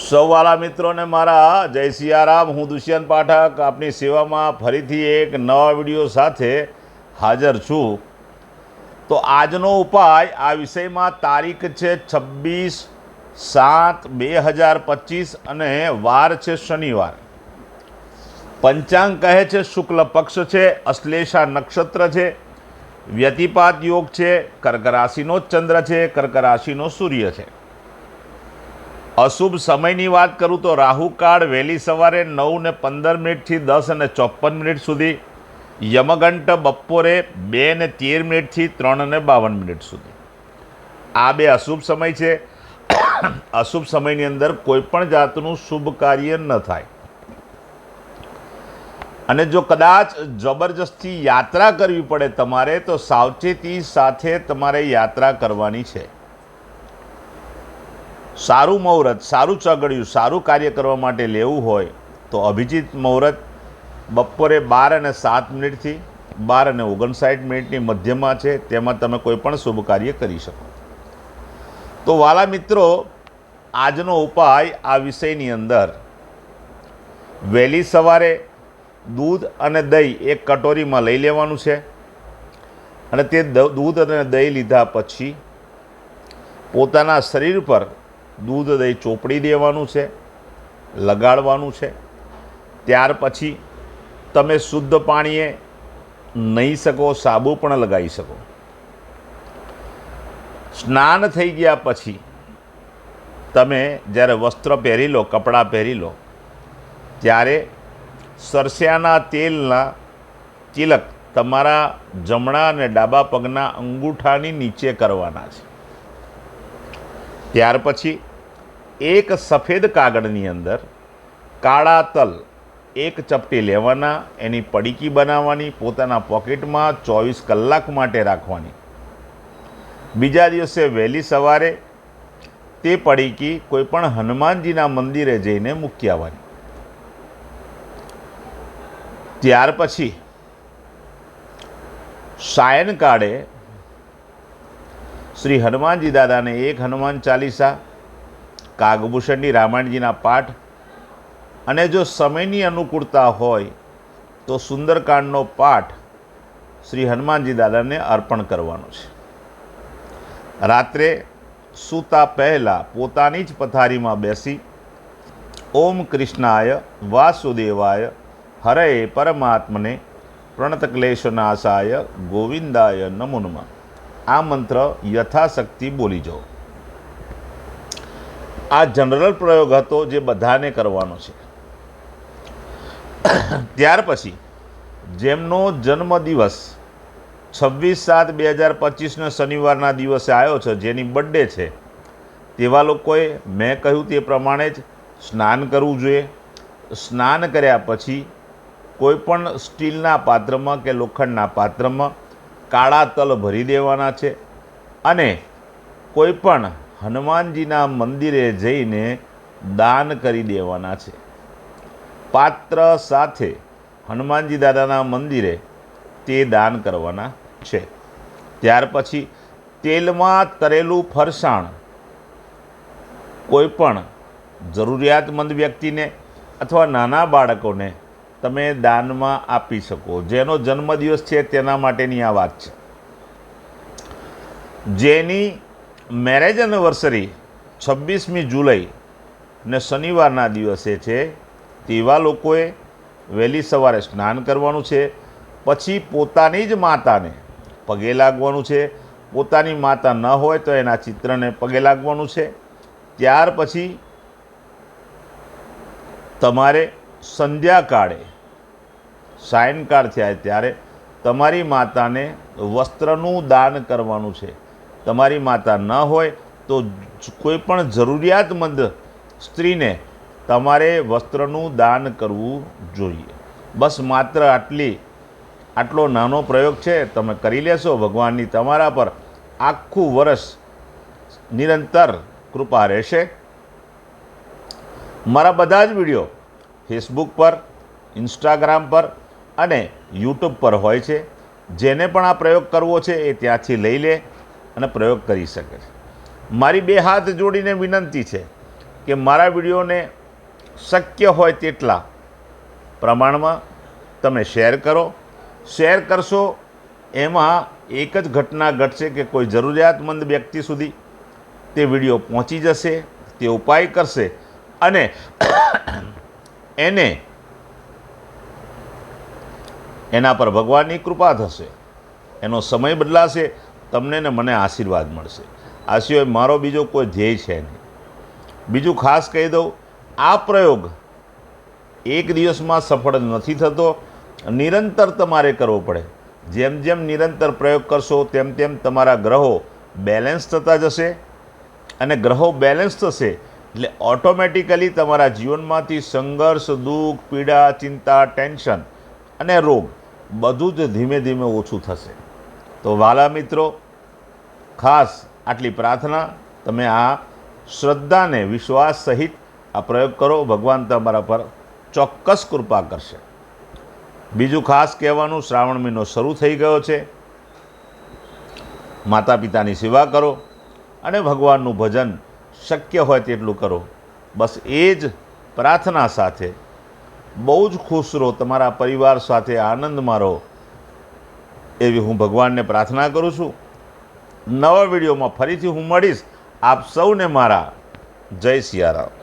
સૌ વાલા મિત્રોને મારા જય સિયારામ, હું દુષ્યંત પાઠક, આપની સેવામાં ફરીથી એક નવા વીડિયો સાથે હાજર છું. તો આજનો ઉપાય આ વિષયમાં તારીખ છે છવ્વીસ સાત બે હજાર પચીસ અને વાર છે શનિવાર. પંચાંગ કહે છે શુક્લ પક્ષ છે, અશ્લેષા નક્ષત્ર છે, વ્યતિપાત યોગ છે, કર્ક રાશિનો ચંદ્ર છે, કર્ક રાશિનો સૂર્ય છે. અશુભ સમયની વાત કરું તો રાહુકાળ વહેલી સવારે નવ ને પંદર મિનિટથી દસ અને ચોપન મિનિટ સુધી યમગંટ બપોરે બે ને તેર મિનિટથી ત્રણ ને બાવન મિનિટ સુધી. આ બે અશુભ સમય છે. અશુભ સમયની અંદર કોઈ પણ જાતનું શુભ કાર્ય ન થાય. અને જો કદાચ જબરજસ્તી યાત્રા કરવી પડે તમારે, તો સાવચેતી સાથે તમારે યાત્રા કરવાની છે. સારું મુહૂર્ત સારું ચગડ્યું, સારું કાર્ય કરવા માટે લેવું હોય તો અભિજીત મુહૂર્ત બપોરે બાર અને સાત મિનિટથી બાર અને ઓગણસાઠ મિનિટની મધ્યમાં છે. તેમાં તમે કોઈ પણ શુભ કાર્ય કરી શકો. તો વાલા મિત્રો, આજનો ઉપાય આ વિષયની અંદર. વહેલી સવારે દૂધ અને દહીં એક કટોરીમાં લઈ લેવાનું છે અને તે દૂધ અને દહીં લીધા પછી પોતાના શરીર પર દૂધ, દહીં ચોપડી દેવાનું છે, લગાડવાનું છે. ત્યાર પછી તમે શુદ્ધ પાણીએ નહીં શકો, સાબુ પણ લગાવી શકો. સ્નાન થઈ ગયા પછી તમે જ્યારે વસ્ત્ર પહેરી લો, કપડાં પહેરી લો, ત્યારે સરસ્યાના તેલના તિલક તમારા જમણા અને ડાબા પગના અંગૂઠાની નીચે કરવાના છે. ત્યાર પછી એક સફેદ કાગળની અંદર કાળા તલ, એક ચપટી લેવાના, એની પડીકી બનાવવાની, પોતાના પોકેટમાં ચોવીસ કલાક માટે રાખવાની. બીજા દિવસે વહેલી સવારે તે પડીકી કોઈપણ હનુમાનજીના મંદિરે જઈને મૂકી આવવાની. ત્યાર પછી સાયનકાળે શ્રી હનુમાનજી દાદાને એક હનુમાન ચાલીસા કાગભૂષણની રામાયણજીના પાઠ અને જો સમયની અનુકૂળતા હોય તો સુંદરકાંડનો પાઠ શ્રી હનુમાનજી દાદાને અર્પણ કરવાનો છે. રાત્રે સૂતા પહેલાં પોતાની જ પથારીમાં બેસી, ઓમ કૃષ્ણાય વાસુદેવાય, હરે પરમાત્મને પ્રણતક્લેશનાશાય ગોવિંદાય નમો આ મંત્ર યથાશક્તિ બોલી જાઓ આ જનરલ પ્રયોગ હતો જે બધાને કરવાનો છે. ત્યાર પછી, જેમનો જન્મદિવસ છવ્વીસ સાત બે હજાર પચીસના શનિવારના દિવસે આવ્યો છે, જેની બર્થડે છે, તેવા લોકોએ મેં કહ્યું તે પ્રમાણે જ સ્નાન કરવું જોઈએ. સ્નાન કર્યા પછી કોઈ પણ સ્ટીલના પાત્રમાં કે લોખંડના પાત્રમાં કાળા તલ ભરી દેવાના છે અને કોઈ પણ હનુમાનજીના મંદિરે જઈને દાન કરી દેવાના છે. પાત્ર સાથે હનુમાનજી દાદાના મંદિરે તે દાન કરવાના છે. ત્યાર પછી તેલમાં તરેલું ફરસાણ કોઈપણ જરૂરિયાતમંદ વ્યક્તિને અથવા નાના બાળકોને તમે દાનમાં આપી શકો. જેનો જન્મદિવસ છે તેના માટેની આ વાત છે. જેની મેરેજ એનિવર્સરી છવ્વીસમી જુલાઈ ને શનિવારના દિવસે છે, તેવા લોકોએ વહેલી સવારે સ્નાન કરવાનું છે, પછી પોતાની જ માતાને પગે લાગવાનું છે. પોતાની માતા ન હોય તો એના ચિત્રને પગે લાગવાનું છે. ત્યાર પછી તમારે સંધ્યાકાળે સાયનકાળ થયા ત્યારે તમારી માતાને વસ્ત્રનું દાન કરવાનું છે. તમારી માતા ન હોય, તો કોઈ પણ જરૂરિયાતમંદ સ્ત્રીને તમારે વસ્ત્રનું દાન કરવું જોઈએ. બસ માત્ર આટલી, આટલો નાનો પ્રયોગ છે, તમે કરી લેશો. ભગવાનની તમારા પર આખું વર્ષ નિરંતર કૃપા રહેશે. મારા બધા જ વીડિયો ફેસબુક પર, ઇન્સ્ટાગ્રામ પર અને યુટ્યુબ પર હોય છે. જેને પણ આ પ્રયોગ કરવો છે એ ત્યાંથી લઈ લે. અને પ્રયોગ કરી શકે છે. મારી બે હાથ જોડીને વિનંતી છે કે મારા વિડીયોને શક્ય હોય તેટલા પ્રમાણમાં તમે શેર કરો. શેર કરશો એમાં એક જ ઘટના ઘટશે કે કોઈ જરૂરિયાતમંદ વ્યક્તિ સુધી તે વીડિયો પહોંચી જશે, તે ઉપાય કરશે અને એને એના પર ભગવાનની કૃપા થશે. એનો સમય બદલાશે તમને ને મને આશીર્વાદ મળશે. આ સિવાય મારો બીજો કોઈ ધ્યેય છે નહીં. બીજું ખાસ કહી દઉં, આ પ્રયોગ એક દિવસમાં સફળ નથી થતો, નિરંતર તમારે કરવો પડે. જેમ જેમ નિરંતર પ્રયોગ કરશો, તેમ તેમ તમારા ગ્રહો બેલેન્સ થતા જશે અને ગ્રહો બેલેન્સ થશે એટલે ઓટોમેટિકલી તમારા જીવનમાંથી સંઘર્ષ, દુઃખ, પીડા, ચિંતા ટેન્શન અને રોગ બધું જ ધીમે ધીમે ઓછું થશે. તો વાલા મિત્રો, ખાસ આટલી પ્રાર્થના, તમે આ શ્રદ્ધાને વિશ્વાસ સહિત આ પ્રયોગ કરો, ભગવાન તમારા પર ચોક્કસ કૃપા કરશે. બીજું ખાસ કહેવાનું, શ્રાવણ મહિનો શરૂ થઈ ગયો છે. માતા પિતાની સેવા કરો અને ભગવાનનું ભજન શક્ય હોય તેટલું કરો. બસ એ જ પ્રાર્થના સાથે બહુ જ ખુશ રહો, તમારા પરિવાર સાથે આનંદમાં રહો. એવી હું ભગવાનને પ્રાર્થના કરું છું. નવા વિડીયોમાં ફરીથી હું મળીશ. આપ સૌને મારા જય સિયારામ.